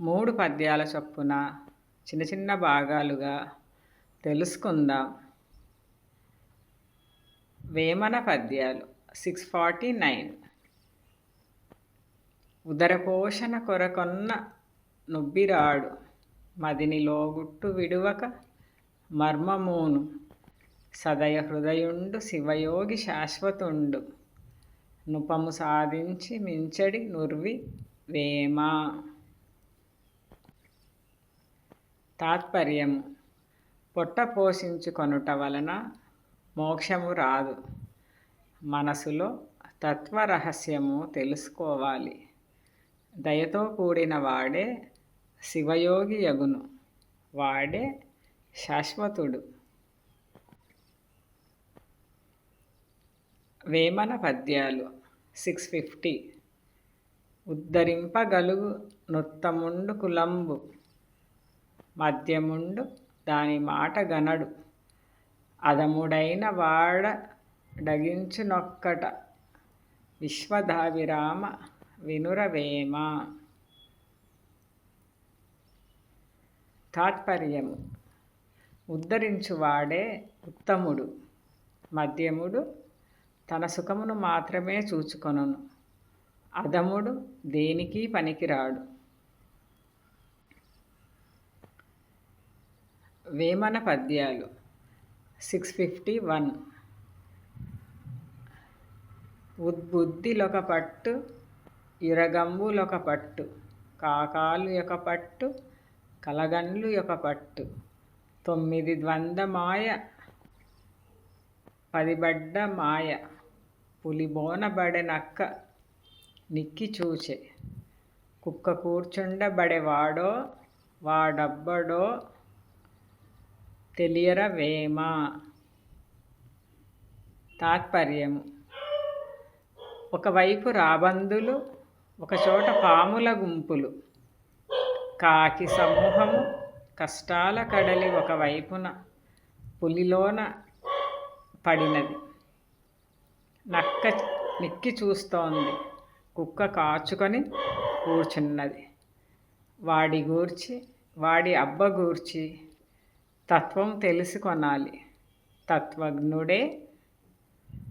మూడు పద్యాల చొప్పున చిన్న చిన్న భాగాలుగా తెలుసుకుందాం. వేమన పద్యాలు సిక్స్ ఫార్టీ నైన్ ఉదరపోషణ కొరకొన్న నుబ్బిరాడు మదిని లోగుట్టు విడువక మర్మమూను. సదయ హృదయుండు శివయోగి శాశ్వతుండు. నుపము సాధించి మించడి నుర్వి వేమ. తాత్పర్యము పొట్ట పోషించుకొనుట వలన మోక్షము రాదు. మనసులో తత్వరహస్యము తెలుసుకోవాలి. దయతో కూడిన వాడే శివయోగి యగును. వాడే శాశ్వతుడు. వేమన పద్యాలు సిక్స్ ఫిఫ్టీ. ఉద్ధరింపగలుగు నృత్తముండు కులంబు. మద్యముండు దాని మాట గనడు. అదముడైన వాడ డగించునొక్కట విశ్వధావిరామ వినురవేమ. తాత్పర్యము. ఉద్ధరించువాడే ఉత్తముడు. మద్యముడు తన సుఖమును మాత్రమే చూచుకొనును. అదముడు దేనికి పనికిరాడు. వేమన పద్యాలు. Six fifty one. ఉద్బుద్ధిలొక పట్టు ఇరగంబులొక పట్టు కాకాలు యొక్క పట్టు కలగండ్లు యొక్క పట్టు. తొమ్మిది ద్వంద్వ మాయ పదిబడ్డ మాయ పులిబోనబడెనక్క నిక్కి చూచే. కుక్క కూర్చుండబడేవాడో వాడబ్బడో తెలియరవేమ? తాత్పర్యము. ఒకవైపు రాబందులు ఒకచోట పాముల గుంపులు. కాకి సమూహము కష్టాల కడలి ఒకవైపున పులిలోన పడినది. నక్క నిక్కి చూస్తోంది. కుక్క కాచుకొని కూర్చున్నది. వాడి గూర్చి వాడి అబ్బ గూర్చి తత్వం తెలిసి కొనాలి. తత్వజ్ఞుడే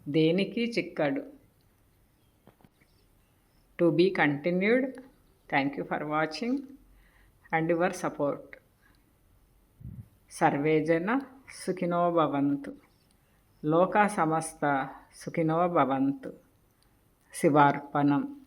దేనికి చిక్కడు? To be continued. Thank you for watching and your support. సర్వేజన సుఖినో భవంతు. లోక సమస్త సుఖినో భవంతు. శివార్పణం.